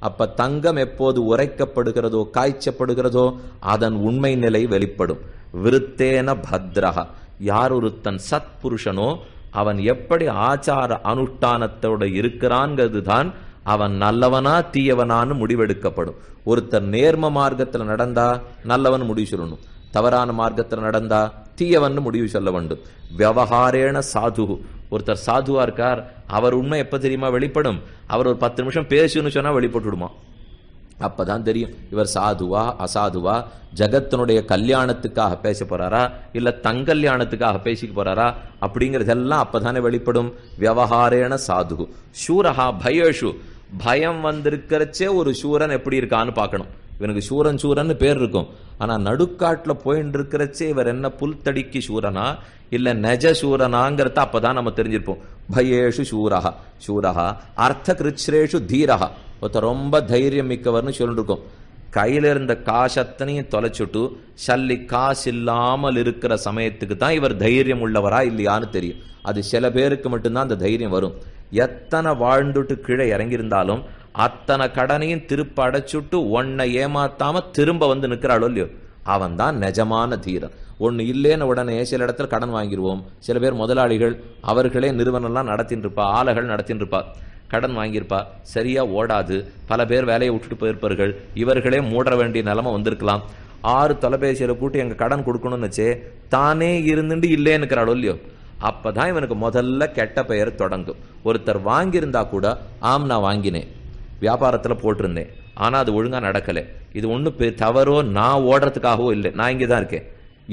அப்ப தங்கம் எப்போது உரைக்கப்படுகிறதோ காய்ச்சப்படுகிறதோ அதன் உண்மை நிலை வெளிப்படும். விருத்தேன பத்ரஹா. யார் ஒருத்தன் சத்புருஷனோ அவன் எப்படி ஆச்சார அனுஷ்டானத்தோட இருக்கிறான்ங்கிறது தான் அவன் நல்லவனா தீயவனான்னு முடிவெடுக்கப்படும். ஒருத்தர் நேர்ம மார்க்கத்துல நடந்தா நல்லவன் முடிவு சொல்லணும். தவறான மார்க்கத்துல நடந்தா தீயவன் முடிவு சொல்ல வேண்டும். விவகாரேன சாது ஒருத்தர் சாதுவா இருக்கார் அவர் உண்மை எப்ப தெரியுமா? வெளிப்படும். அவர் ஒரு பத்து நிமிஷம் பேசுன்னு சொன்னா வெளிப்பட்டு விடுமா? அப்பதான் தெரியும். இவர் சாதுவா அசாதுவா ஜகத்தினுடைய கல்யாணத்துக்காக பேச போறாரா? இல்ல தங்கல்யாணத்துக்காக பேசிக்க போறாரா? அப்படிங்கறதெல்லாம் அப்பதானே வெளிப்படும். விவகாரேன சாதுகு. சூரஹா பயேஷு. பயம் வந்திருக்கிறச்சே ஒரு சூரன் எப்படி இருக்கான்னு பார்க்கணும். இவனுக்கு சூரன் சூரன்னு பேர் இருக்கும். ஆனால் நடுக்காட்டில் போயின்னு இருக்கிறச்சே இவர் என்ன புல்தடிக்கு சூரனா இல்லை நெஜ சூரனாங்கிறத அப்பதான் நம்ம தெரிஞ்சிருப்போம். பயேஷு சூரஹா சூரஹா அர்த்த கிருச்ரேஷு தீரஹா. ஒருத்தர் ரொம்ப தைரியம் மிக்கவர்னு சொல்லிருக்கோம். கையில் இருந்த காசத்தனையும் தொலைச்சுட்டு சல்லி காசு இல்லாமல் இருக்கிற சமயத்துக்கு தான் இவர் தைரியம் உள்ளவரா இல்லையான்னு தெரியும். அது சில பேருக்கு மட்டும்தான் அந்த தைரியம் வரும். எத்தனை வாழ்ந்துட்டு கீழே இறங்கியிருந்தாலும் அத்தனை கடனையும் திருப்ப அடைச்சுட்டு உன்னை ஏமாத்தாம திரும்ப வந்து நிற்கிறாளோ இல்லையோ? அவன் தான் நிஜமான தீரன். ஒன்று இல்லைன்னு உடனே சில இடத்துல கடன் வாங்கிடுவோம் சில பேர் முதலாளிகள் அவர்களே நிறுவனம்லாம் நடத்தின்னு இருப்பா ஆலைகள் நடத்தின்னு இருப்பா கடன் வாங்கியிருப்பா. சரியா ஓடாது. பல பேர் வேலையை விட்டுட்டு போயிருப்பார்கள். இவர்களே மூட வேண்டிய நிலைமை வந்திருக்கலாம். ஆறு தொலைபேசியில் கூட்டி எங்கள் கடன் கொடுக்கணும்னு வச்சே தானே இருந்துட்டு இல்லைன்னுக்கிறாளோ இல்லையோ? அப்போ தான் இவனுக்கு முதல்ல கெட்ட பெயர் தொடங்கும். ஒருத்தர் வாங்கியிருந்தா கூட ஆம் நான் வாங்கினேன். வியாபாரத்தில் போட்டிருந்தேன். ஆனால் அது ஒழுங்காக நடக்கலை. இது ஒன்றும் தவறோ நான் ஓடுறதுக்காகவோ இல்லை. நான் இங்கே தான் இருக்கேன்.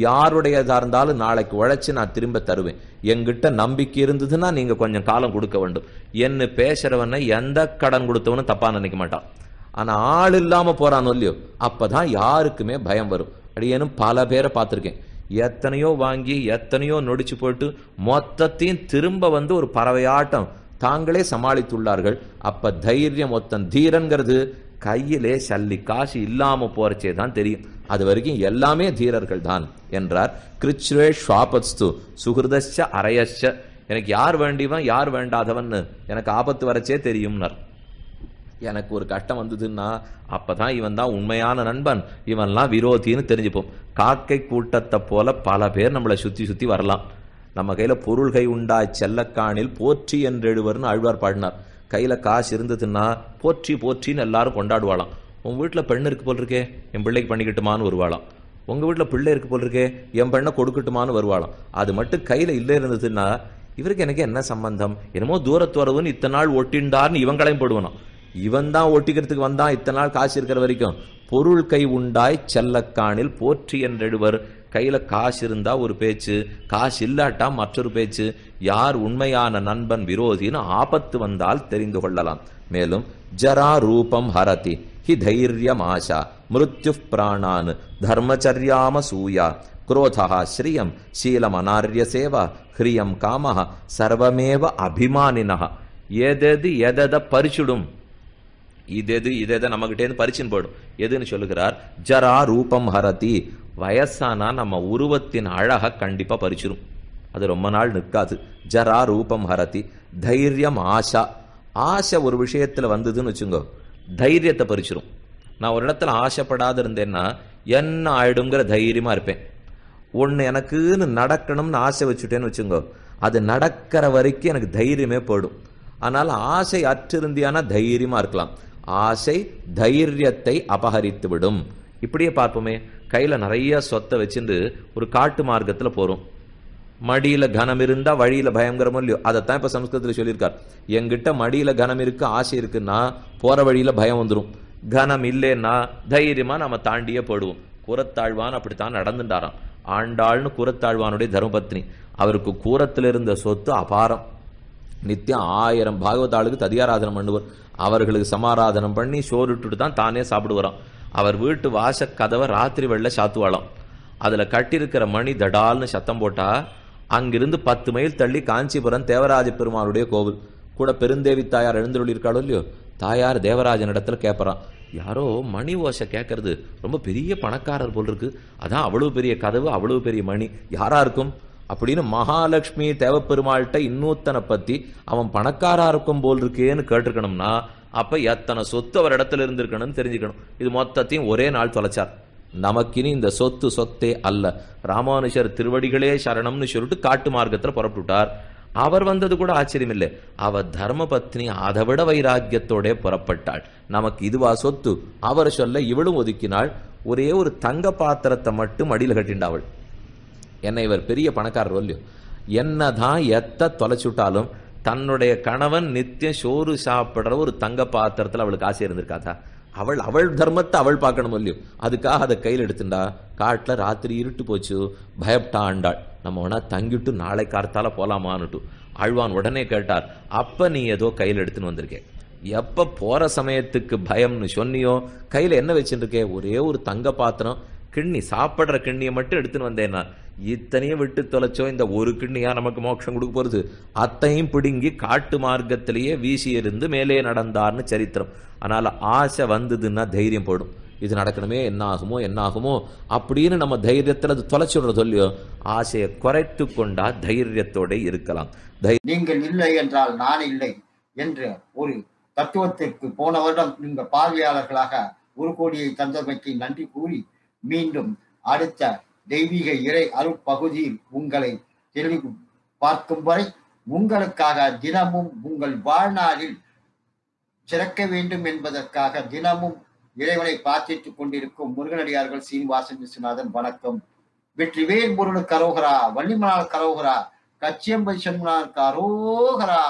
யாருடையதாக இருந்தாலும் நாளைக்கு உழைச்சி நான் திரும்ப தருவேன். எங்கிட்ட நம்பிக்கை இருந்ததுன்னா நீங்கள் கொஞ்சம் காலம் கொடுக்க வேண்டும். என்ன பேசுகிறவனை எந்த கடன் கொடுத்தவனும் தப்பாக நினைக்க மாட்டான். ஆனால் ஆள் இல்லாமல் போகிறான் இல்லையோ அப்போ தான் யாருக்குமே பயம் வரும். அடியேனும் பல பேரை பார்த்துருக்கேன். எத்தனையோ வாங்கி எத்தனையோ நொடிச்சு போட்டு மொத்தத்தையும் திரும்ப வந்து ஒரு பறவையாட்டம் தாங்களே சமாளித்துள்ளார்கள். அப்ப தைரியம் ஒத்தன் தீரன்கிறது. கையிலே சல்லி காசு இல்லாம போறச்சே தான் தெரியும். அது வரைக்கும் எல்லாமே தீரர்கள் தான் என்றார். கிருச்ரே ஸ்வாபஸ்து சுகிருதச்ச அரையச்ச எனக்கு யார் வேண்டியவன் யார் வேண்டாதவன் எனக்கு ஆபத்து வரச்சே தெரியும்னர். எனக்கு ஒரு கஷ்டம் வந்ததுன்னா அப்பதான் இவன் தான் உண்மையான நண்பன். இவன்லாம் விரோதின்னு தெரிஞ்சுப்போம். காக்கை கூட்டத்தை போல பல பேர் நம்மளை சுத்தி சுத்தி வரலாம். நம்ம கையில பொருள்கை உண்டாய் செல்லக்காணில் போற்றி என்றெழுவர்னு ஆழ்வார் பாடினார். கையில காசு இருந்ததுன்னா போற்றி போற்றின்னு எல்லாரும் கொண்டாடுவாளாம். உன் வீட்டுல பெண் இருக்கு போல் இருக்கே என் பிள்ளைக்கு பண்ணிக்கிட்டுமான்னு வருவாளாம். உங்க வீட்டுல பிள்ளை இருக்கு போல் இருக்கே என் பெண்ணை கொடுக்கட்டுமான்னு வருவாளாம். அது மட்டும் கையில இல்லை இருந்ததுன்னா இவருக்கு எனக்கு என்ன சம்பந்தம்? என்னமோ தூரத்துறவுன்னு இத்தனை நாள் ஒட்டிண்டார்னு இவங்களையும் போடுவானாம். இவன் தான் ஒட்டிக்கிறதுக்கு வந்தான் இத்தனை நாள் காசு இருக்கிற வரைக்கும். பொருள் கை உண்டாய் செல்லக்காணில் போற்றி என்றெழுவர் கையில் காசு இருந்தால் ஒரு பேச்சு காசு இல்லாட்டா மற்றொரு பேச்சு. யார் உண்மையான நண்பன் விரோதின்னு ஆபத்து வந்தால் தெரிந்து கொள்ளலாம். மேலும் ஜரா ரூபம் ஹரதி ஹி தைரியம் ஆஷா மிருத்யு பிராணான் தர்மச்சரியாம சூயா குரோதா ஸ்ரீயம் சீலம் அனாரிய சேவா ஹிரியம் காம சர்வமேவ அபிமானினா எதெது எதெதை பறிச்சுடும் இதெது இதெதை நம்மகிட்டேருந்து பறிச்சுன்னு போடும். எதுன்னு சொல்லுகிறார்? ஜரா ரூபம் ஹரதி வயசானா நம்ம உருவத்தின் அழக கண்டிப்பா பறிச்சிரும். அது ரொம்ப நாள் நிற்காது. ஜரா ரூபம் ஹரதி தைரியம் ஆஷா ஆசை ஒரு விஷயத்துல வந்ததுன்னு வச்சுங்கோ தைரியத்தை பறிச்சிரும். நான் ஒரு இடத்துல ஆசைப்படாத இருந்தேன்னா என்ன ஆயிடுங்கிற தைரியமா இருப்பேன். ஒன்று எனக்குன்னு நடக்கணும்னு ஆசை வச்சுட்டேன்னு வச்சுங்கோ அது நடக்கிற வரைக்கும் எனக்கு தைரியமே போயிடும். ஆனால் ஆசை அற்றிருந்தியானா தைரியமா இருக்கலாம். ஆசை தைரியத்தை அபகரித்து விடும். இப்படியே பார்ப்போமே கையில் நிறைய சொத்தை வச்சுட்டு ஒரு காட்டு மார்க்கத்தில் போகிறோம் மடியில் கனம் இருந்தால் வழியில் பயங்கரமோ இல்லையோ அதைத்தான் இப்போ சம்ஸ்கிருதத்தில் சொல்லியிருக்கார். எங்கிட்ட மடியில் கனம் இருக்கு ஆசை இருக்குன்னா போகிற வழியில் பயம் வந்துடும் கனம் இல்லைன்னா தைரியமாக நம்ம தாண்டியே போடுவோம். குரத்தாழ்வான் அப்படித்தான் நடந்துட்டாராம். ஆண்டாள்னு கூரத்தாழ்வானுடைய தர்மபத்னி. அவருக்கு கூரத்தில் இருந்த சொத்து அபாரம். நித்தியம் ஆயிரம் பாகவதாளுக்கு ததியாராதனம் பண்ணுவார். அவர்களுக்கு சமாராதனம் பண்ணி சோறுட்டுட்டு தான் தானே சாப்பிடுவாராம். அவர் வீட்டு வாச கதவை ராத்திரி வெள்ள சாத்துவாளாம். அதுல கட்டியிருக்கிற மணி தடால்னு சத்தம் போட்டா அங்கிருந்து பத்து மைல் தள்ளி காஞ்சிபுரம் தேவராஜ பெருமாளுடைய கோவில். கூட பெருந்தேவி தாயார் எழுந்தருளி இருக்காளோ இல்லையோ? தாயார் தேவராஜன் இடத்துல கேட்பறான் யாரோ மணி ஓசை கேட்கறது ரொம்ப பெரிய பணக்காரர் போல் இருக்கு. அதான் அவ்வளவு பெரிய கதவு அவ்வளவு பெரிய மணி. யாரா இருக்கும்? அப்படின்னு மகாலட்சுமி தேவப்பெருமாள்கிட்ட இன்னொருத்தனை பத்தி அவன் பணக்காரா இருக்கும் போல் இருக்கேன்னு கேட்டிருக்கணும்னா அப்ப எத்தனை சொத்து அவர் இடத்துல இருந்திருக்கணும்னு தெரிஞ்சுக்கணும். இது மொத்தத்தையும் ஒரே நாள் தொலைச்சார். நமக்கினி இந்த சொத்து சொத்தே அல்ல. ராமானுஷர் திருவடிகளே சரணம்னு சொல்லிட்டு காட்டு மார்க்கத்துல புறப்பட்டுட்டார். அவர் வந்தது கூட ஆச்சரியம் இல்லை அவ தர்ம பத்னி அதை விட வைராக்கியத்தோட புறப்பட்டாள். நமக்கு இதுவா சொத்து? அவர் சொல்ல இவளும் ஒதுக்கினாள். ஒரே ஒரு தங்க பாத்திரத்தை மட்டும் அடியில் கட்டிண்டாவள். என்ன இவர் பெரிய பணக்காரர் இல்லையோ? என்னதான் எத்த தொலைச்சுட்டாலும் தன்னுடைய கணவன் நித்தியம் சோறு சாப்பிடுற ஒரு தங்க பாத்திரத்தில் அவளுக்கு ஆசை இருந்திருக்காதா? அவள் அவள் தர்மத்தை அவள் பார்க்கணும் இல்லையோ? அதுக்காக அதை கையில் எடுத்துண்டா காட்டில் ராத்திரி இருட்டு போச்சு பயப்பட்டா ஆண்டாள் நம்ம வேணா தங்கிட்டு நாளை கார்த்தால போலாமான்னுட்டு. ஆழ்வான் உடனே கேட்டார் அப்போ நீ ஏதோ கையில் எடுத்துன்னு வந்திருக்கே. எப்போ போகிற சமயத்துக்கு பயம்னு சொன்னியோ கையில் என்ன வச்சுருக்கே ஒரே ஒரு தங்க பாத்திரம் கிண்ணி சாப்பிட்ற கிண்ணியை மட்டும் எடுத்துன்னு வந்தேன்னா இத்தனையும் விட்டு தொலைச்சோ இந்த ஒரு கிண்ணியா நமக்கு மோட்சம் கொடுக்க போறது? அத்தையும் பிடுங்கி காட்டு மார்க்கத்திலேயே வீசி எறிந்து மேலே நடந்தார்னு சரித்திரம். அதனால ஆசை வந்ததுன்னா தைரியம் போடும். இது நடக்கணுமே என்ன ஆகுமோ என்ன ஆகுமோ அப்படின்னு நம்ம தைரியத்தில் அது தொலைச்சுடுறது சொல்லியோ ஆசையை குறைத்து கொண்டா தைரியத்தோட இருக்கலாம். நீங்கள் இல்லை என்றால் நான் இல்லை என்று ஒரு தத்துவத்திற்கு போன வருடம் நீங்கள் பார்வையாளர்களாக ஒரு கோடியை தந்தமைக்கு நன்றி கூறி மீண்டும் அடுத்த தெய்வீக இறை அருட்பகுதியில் உங்களை தெளிவு பார்க்கும் வரை உங்களுக்காக தினமும் உங்கள் வாழ்நாளில் சிறக்க வேண்டும் என்பதற்காக தினமும் இறைவனை பிரார்த்தித்துக் கொண்டிருக்கும் முருகனடியார்கள் சீனிவாசன் விஸ்வநாதன் வணக்கம். வெற்றிவேல் முருகனுக்கு கரோகரா வள்ளிமலால் கரோகரா கச்சியம்பை சண்முனாருக்கு அரோகரா.